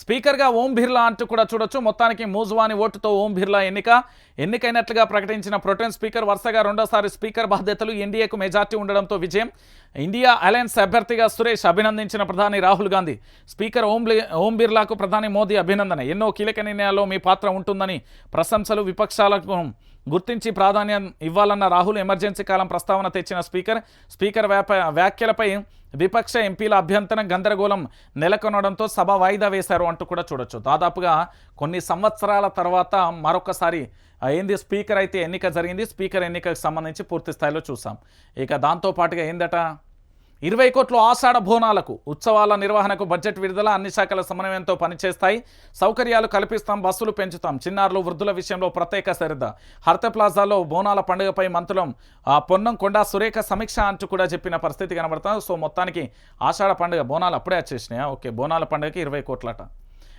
స్పీకర్గా ఓం బిర్లా అంటూ కూడా చూడొచ్చు. మొత్తానికి మూజువాని ఓటుతో ఓం బిర్లా ఎన్నిక. ఎన్నికైనట్లుగా ప్రకటించిన ప్రొటెన్ స్పీకర్ వరుసగా రెండోసారి స్పీకర్ బాధ్యతలు ఎన్డీఏకు మెజార్టీ ఉండడంతో విజయం. ఇండియా అలయన్స్ అభ్యర్థిగా సురేష్ అభినందించిన ప్రధాని రాహుల్ గాంధీ. స్పీకర్ ఓం ఓం బిర్లాకు ప్రధాని మోదీ అభినందన. ఎన్నో కీలక నిర్ణయాల్లో మీ పాత్ర ఉంటుందని ప్రశంసలు విపక్షాలకు గుర్తించి ప్రాధాన్యం ఇవ్వాలన్న రాహుల్ ఎమర్జెన్సీ కాలం ప్రస్తావన తెచ్చిన స్పీకర్. స్పీకర్ వ్యాప వ్యాఖ్యలపై విపక్ష ఎంపీల అభ్యంతరం గందరగోళం నెలకొనడంతో సభ వాయిదా వేశారు అంటూ కూడా చూడొచ్చు. దాదాపుగా కొన్ని సంవత్సరాల తర్వాత మరొకసారి ఏంది స్పీకర్ అయితే ఎన్నిక జరిగింది. స్పీకర్ ఎన్నికకు సంబంధించి పూర్తి స్థాయిలో చూసాం ఇక దాంతో పాటుగా ఏందట? ఇరవై కోట్లు ఆషాఢ బోనాలకు ఉత్సవాల నిర్వహణకు బడ్జెట్ విడుదల అన్ని శాఖల సమన్వయంతో పనిచేస్తాయి. సౌకర్యాలు కల్పిస్తాం బస్సులు పెంచుతాం. చిన్నారులు వృద్ధుల విషయంలో ప్రత్యేక శ్రద్ధ. హర్త ప్లాజాలో బోనాల పండుగపై మంత్రులం ఆ, పొన్నం కొండా సురేఖ సమీక్ష అంటూ కూడా చెప్పిన పరిస్థితి కనబడుతుంది. సో మొత్తానికి ఆషాఢ పండుగ బోనాలు అప్పుడే వచ్చేసినాయా? ఓకే బోనాల పండుగకి ఇరవై కోట్లట.